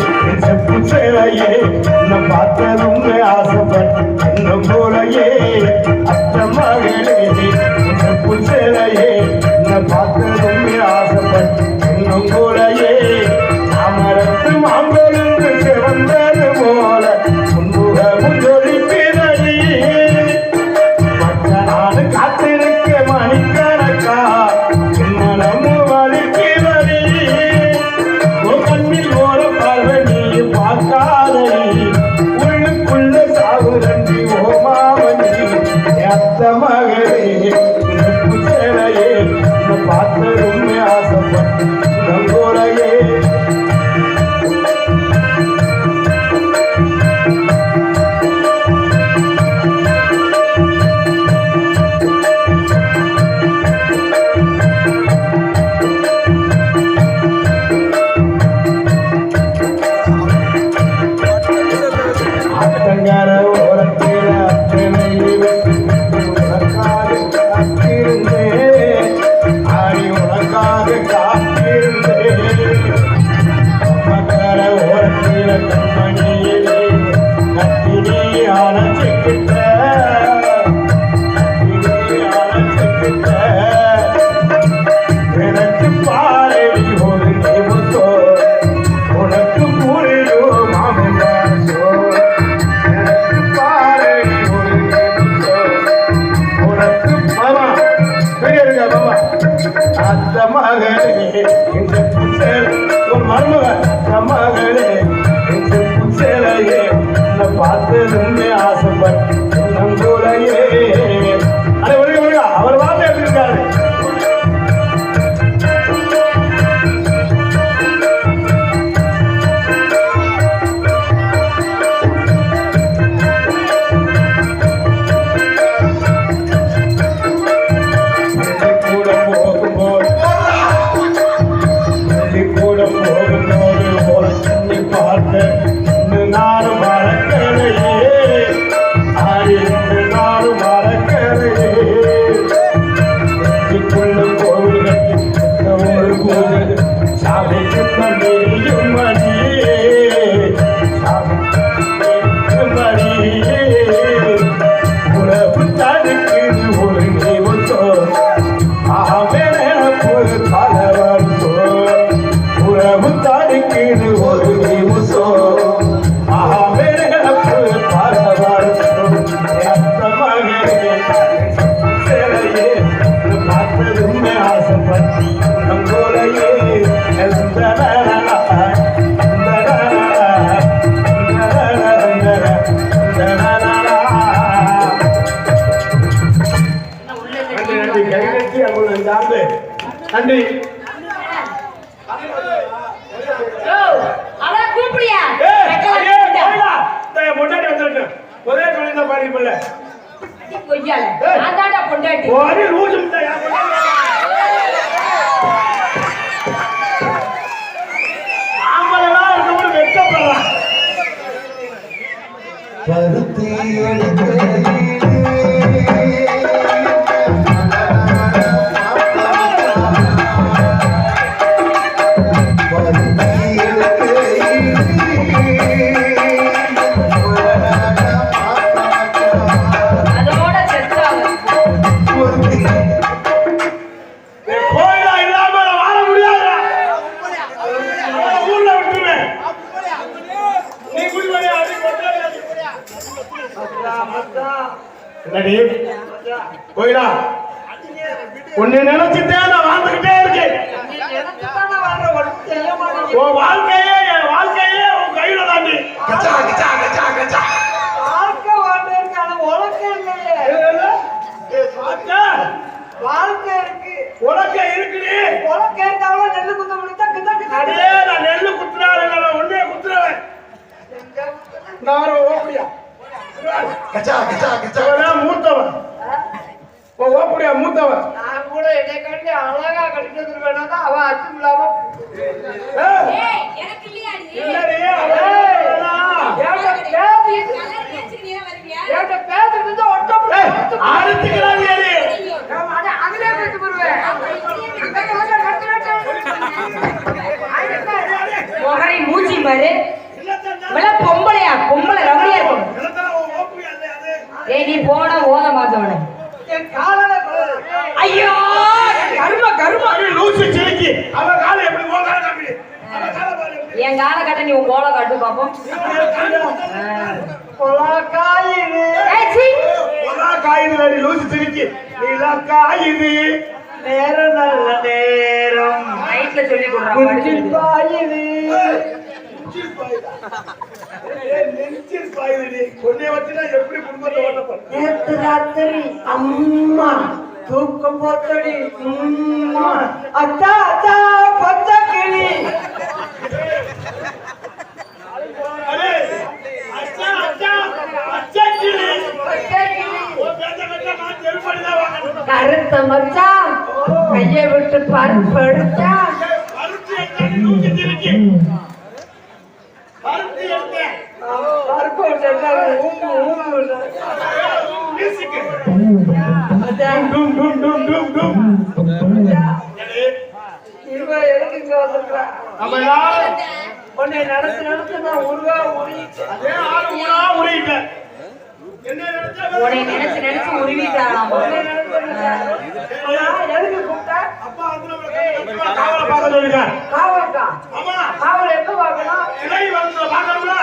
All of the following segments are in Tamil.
என் செப்பு சேலையே. நான் பார்த்ததும் நன்றி பருத்தி எடுக்கையிலே பாரு இவெல்லாம் பொம்பளையா? பொம்பளை ரவுடியா இருக்கும். ஏய் நீ போன ஓத மாத்தவன. ஐயோ! கரும கரும. லூசு சிரிக்கி அவன் காலை எப்படி காலை காமி. என் காலை கட்ட நீ உன் கோலை காட்டு பாப்போம். காயுது அடி லூசு சிரிக்கி நீலா காயுது நேரம் நல்ல நேரம் நைட்ல சொல்லி கொடுறான் குஞ்சில் ராத்திரி அம்மா தூக்கம் போத்தடி அத்தா அத்தா கிளி. கருத்த மச்சான் கையை விட்டு பருப்படுத்தா நடத்து நடத்து நான் உருவா உருவிட்டேன் அதே ஆளு ஊரா உருகிட்டேன். என்ன நினைச்சா நினைச்சு ஆனா, எதுக்கு கூப்பிட்டா அப்பா வந்து நம்மளை கண்டிப்பா காவலை பார்க்க சொல்லிருக்கார். காவல்கா ஆமா, காவல் எப்ப பார்க்கணும் இலை வந்து பார்க்கணும்ல?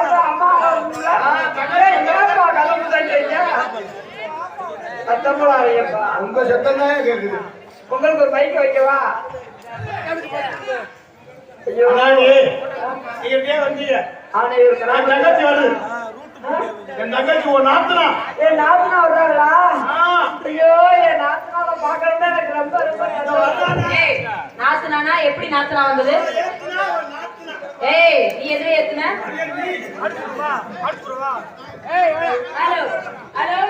அதான் அம்மா வரணும்ல? ஏய், ஏன்பா கதவு தட்டுறீங்க? சத்தம் போடாதீங்கப்பா. உங்க சத்தம் தான் கேக்குது உங்களுக்கு ஒரு மைக் வைக்கவா என் நான் தங்கச்சி. என் ஒரு நாத்தனா. ஏய், நாத்தனா வர்றாங்களா? ஆ, ஐயோ என் நாத்தனாவை பார்க்கணும்னா எனக்கு ரொம்ப ரொம்ப எப்படி நாத்துனா வந்தது. ஏய் நீ எதுல ஏத்துன? ஹலோ.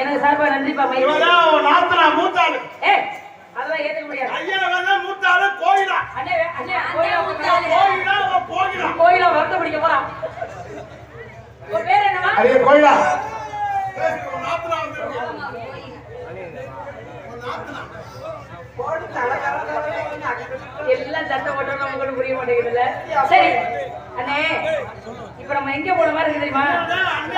எனக்கு சார்பா நன்றிப்பா நாத்தனா மூத்தாளு. ஏ அதெல்லாம் ஏத்துக்க முடியாது. ஐயா வந்து மூத்தாளு கோயிலா. அண்ணே அண்ணே கோயிலா கோயிலா அவன் போகிறா கோயிலா வருத்த பிடிக்க போறான் உன் பேர் என்னவா அரிய கோயிலா. உன் நாத்தனா வந்து எல்லாம் சட்டை போட்டோம் நமக்கு புரிய மாட்டேங்குதுல்ல. சரி அண்ணே. இப்ப நம்ம எங்க போன மாதிரி இருக்கு தெரியுமா?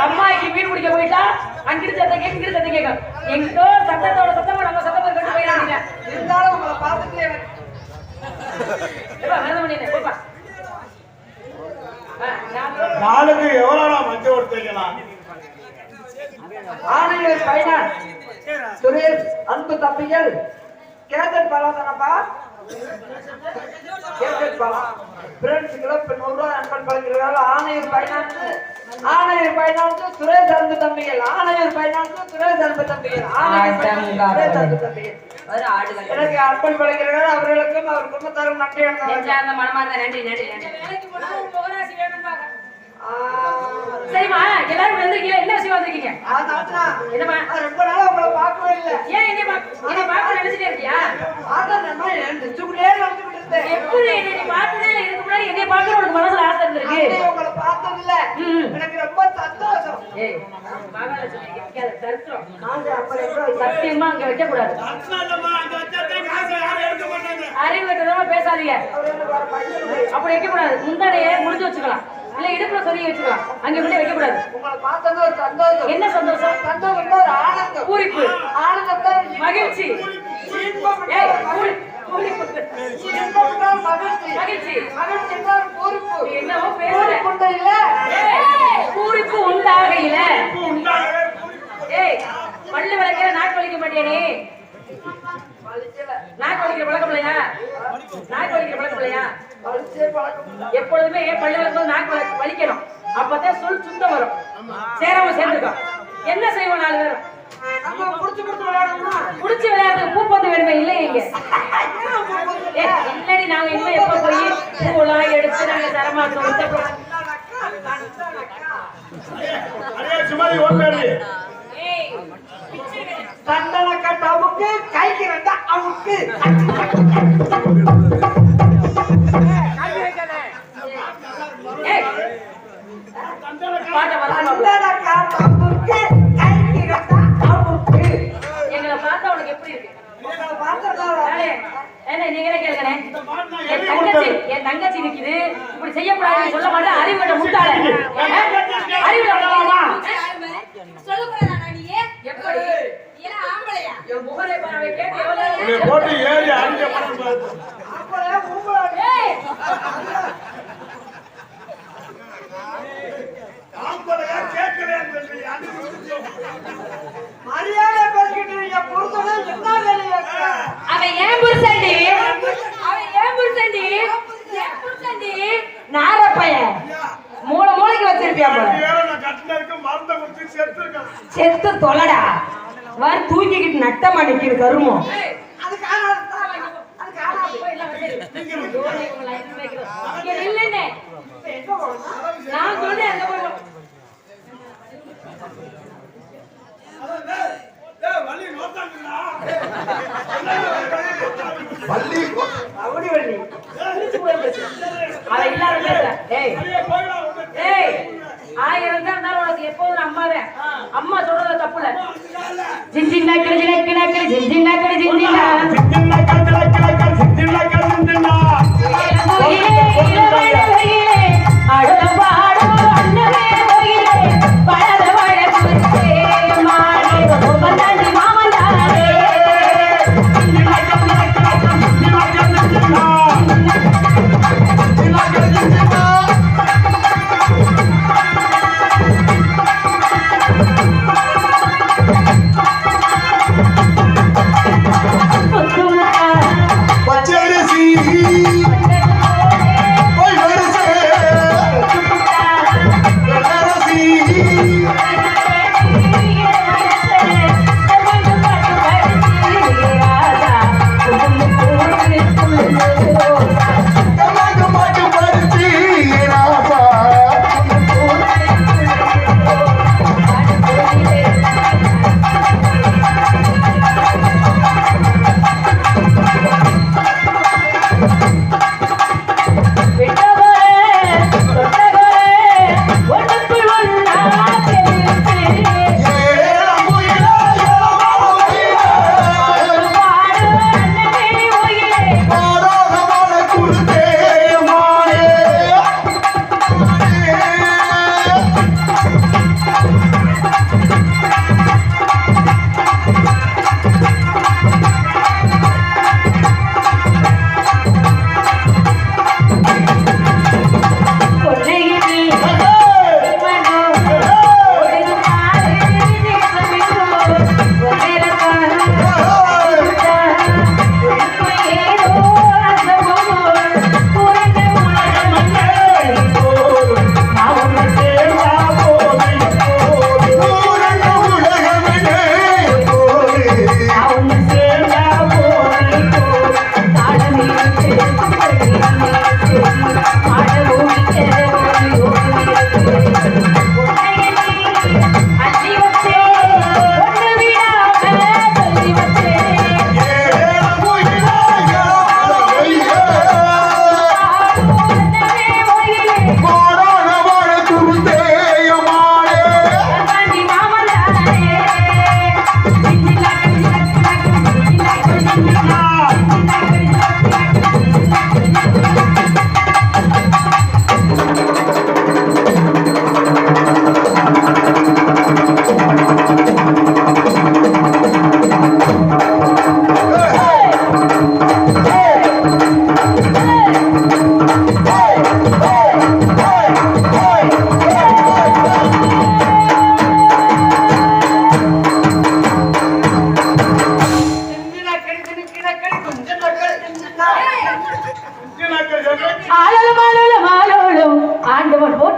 அம்மாய்க்கு மீன் பிடிக்க போயிட்டா அங்கிட்டு சத்தம் கேட்க இங்கிட்டு சத்தம் கேட்கும் எங்கோ சத்தத்தோட சத்தமா நம்ம சத்தம் கட்டு போயிடாதீங்க இருந்தாலும் உங்களை பார்த்துட்டு நாளுக்கு எவ்வளவு மஞ்சள் கொடுத்தீங்களா ஆணையர் பைனான். சுரேஷ் அன்பு தம்பிகள் கேதன் பலம் ஆணையர் பைனான்ஸ் ஆணையர் பைனான்ஸ் சுரேஷ் அன்பு தம்பிகள் ஆணையர் பைனான்ஸ் சுரேஷ் அன்பு தம்பிகள் ஆணையர் அன்பு தம்பிகள் எனக்கு அவர்களுக்கும் அவர் குடும்பத்தாரும் நன்றி மனமார்ந்த நன்றி நன்றி நன்றி சரிம்மா எல்லாரும் வந்திருக்கீங்க என்ன விஷயம் வந்திருக்கீங்க என்னம்மா ரொம்ப நாளா உங்களை பார்க்கவே இல்லை ஏன் என்னை பார்க்க நினைச்சிட்டே இருக்கியா பார்த்தா நம்ம நெஞ்சுக்குள்ளே நடந்துகிட்டு இருந்தேன் எப்படி என்னை நீ பார்த்ததே இல்லை. இதுக்கு முன்னாடி என்னை பார்க்க உனக்கு மனசுல ஆசை இருந்திருக்கு. உங்களை பார்த்ததில்ல. எனக்கு ரொம்ப சந்தோஷம். ஏய் மகாலட்சுமி வைக்காத, தரித்திரம். சத்தியமா அங்க வைக்க கூடாது அறிவு பேசாதீங்க. அப்படி வைக்க கூடாது முந்தானையே முடிஞ்சு வச்சுக்கலாம். இல்ல இடுப்புல சொல்லி வச்சுக்கலாம். அங்க விட வைக்க கூடாது உங்களை பார்த்தது ஒரு சந்தோஷம். என்ன சந்தோஷம்? சந்தோஷம் ஒரு ஆனந்தம். பூரிப்பு. ஆனந்தம் தான் மகிழ்ச்சி. ஏய் மகிழ்ச்சி. மகிழ்ச்சி என்றால் பூரிப்பு என்னவோ பேசுற பூரிப்பு இல்ல. பூரிப்பு உண்டாகையில ஏய் பல்லு விளக்கிற நாக்கு வலிக்க மாட்டியா நீ? நாக்கு வலிக்கிற பழக்கம் இல்லையா? நாக்கு வலிக்கிற பழக்கம் இல்லையா? எப்பொழுதுமே பல்லு விளக்கும் நாக்கு வலிக்கணும். அப்பதான் சொல் சுத்தம் வரும். சேராம சேர்ந்துக்கும் என்ன செய்வோம் நாலு பேரும்? புடிச்சு விளையாடுறது பூப்பந்து வேணுமே இல்லை இங்க ஏய், இல்லடி நாங்க இன்னும் எப்ப போய் பூவெல்லாம் எடுத்து நாங்க தரமாட்டோம் தண்டனை கட்ட அவுக்கு கைக்கு ரெண்டா அவுக்கு பாட்ட வரணும் தண்டனை கட்ட அவுக்கு கைக்கு ரெண்டா அவுக்கு எங்களை பார்த்தா உனக்கு எப்படி இருக்கு உங்களை பார்த்ததால ஏய், என்ன நீங்களே கேளுங்கண்ணே இந்த பாட்டு நான் என் எழுதி தங்கச்சி கொடுத்தேன். என் தங்கச்சி நிக்குது இப்படி செய்யக்கூடாதுன்னு சொல்ல மாட்டேன் அறிவு கட்ட முட்டாள அறிவு கட்டலாமா சொல்லக்கூடாதா நீயே எப்படி ஏன்னா ஆம்பளையா என் முகரை பார்வை கேட்டு எவ்வளவு உன்னை போட்டு ஏறி அடிக்க பாருங்க. அப்பளே உங்களை ஏய் ஆம்பளையா கேட்கலையான்னு சொல்லி அடிச்சு விட்டு. மரியாதை பேசிக்கிட்டு இருக்க புருஷனை என்ன வேலையை அவன் ஏன் புருஷன்டி அவன் ஏன் புருஷன்டி ஏன் புருஷன்டி நார பையன் மூளை மூளைக்கு வச்சிருப்பியா போல ரெண்டு பேரும் நான் கட்டில இருக்க மருந்தை குடிச்சு செத்துருக்கேன். செத்து தொலைடா. வர தூக்கிக்கிட்டு நட்டமா நிக்கிது கருமம். அது அது. பள்ளி அப்படி வள்ளி அவன் இல்லாத ஏய் ஏய் ஆயிரம் தான் இருந்தாலும் உனக்கு எப்போதும் அம்மாவே. அம்மா சொல்றது தப்பு இல்ல ஜிஞ்சின் நக்கடி ஜினக்கு நக்கடி ஜிஞ்சின் நக்கடி ஜிஞ்சினா சித்தின்னா கத்தில கிழக்க, சித்தின்னா கத்தின்னா. பச்சரிசி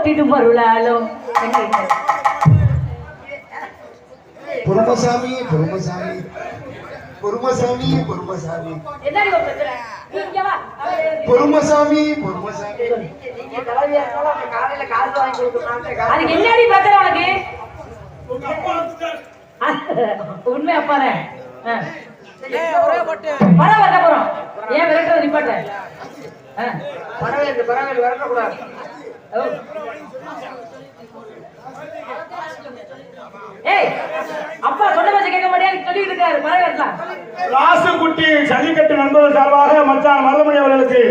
போற்றிடும் அருளாலும் பொறுமசாமி. பொறுமசாமி பொறுமசாமி. பொறுமசாமி பொறுமசாமி. பொறுமசாமி அதுக்கு என்னடி பிரச்சனை உனக்கு. உண்மை அப்பானே படம் வரட்ட போறோம் ஏன் விரட்டுறது நிப்பாட்ட. பரவாயில்லை பரவாயில்லை. ஏய் அப்பா சொன்ன பேச்ச கேட்க மாட்டேன் சொல்லிட்டு இருக்காரு படம் வரலாம் ராசுகுட்டி ஜல்லிக்கட்டு நண்பர்கள் சார்பாக மச்சான் மல்லமணி அவர்களுக்கு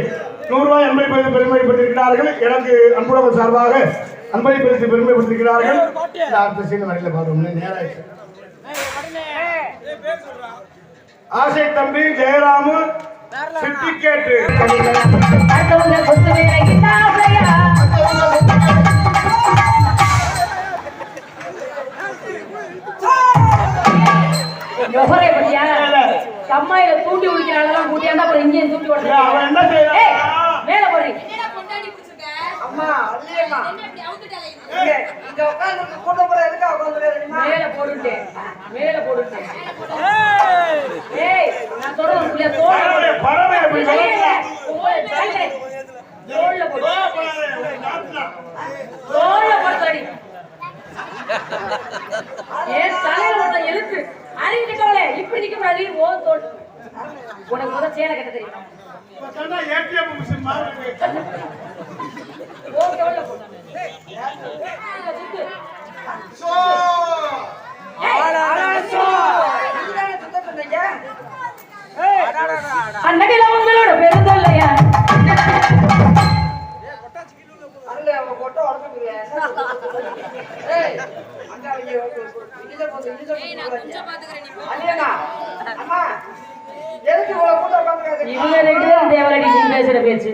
நூறு ரூபாய் அன்பை பெருமைப்படுத்திருக்கிறார்கள் எனக்கு அன்புடவர் சார்பாக அன்பை பரிசு பெருமைப்படுத்திருக்கிறார்கள் அடுத்த சீன் வரையில பார்த்தோம்னு நேராயிடுச்சு. ஆசை தம்பி ஜெயராமு சிட்டிகேட்டு எவ்வளவு பத்தியா கம்மாயில தூண்டி உடிக்கிறாங்க கூட்டியாண்டா அப்புறம் இங்கேயும் தூண்டி ஏய், அவன் என்ன உடனே செய்யறான்? ஏய் மேல போடுறீங்க என்னடா கொண்டாடி பிடிச்சிருக்க? அம்மா அல்லையம்மா என்ன இப்படி அவுத்துட்டாலே? இங்க இங்க உட்கார்ந்து போற எதுக்கா மேல மேல ஏய் நான் சொல்றது போடு ஏன் தலையில எழுத்து? அறிவிட்டவளே இப்படி நிக்க கூடாது ஓ தோல் உனக்கு முதல் சேலை கட்ட தெரியும்? அன்னடில உங்களோட பெருந்தொல்லையா? அல்ல அவன் கொட்டை உடச்சுக்குறியா ஏய் அங்க இவங்க ரெண்டு பேரும் தேவலடி பேசுற பேச்சு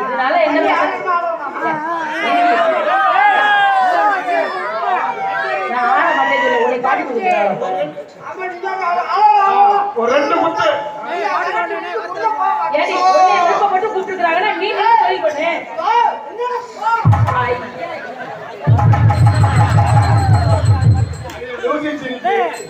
இதனால என்ன ஒரு ரெண்டு முத்து ஏடி யோசிச்சு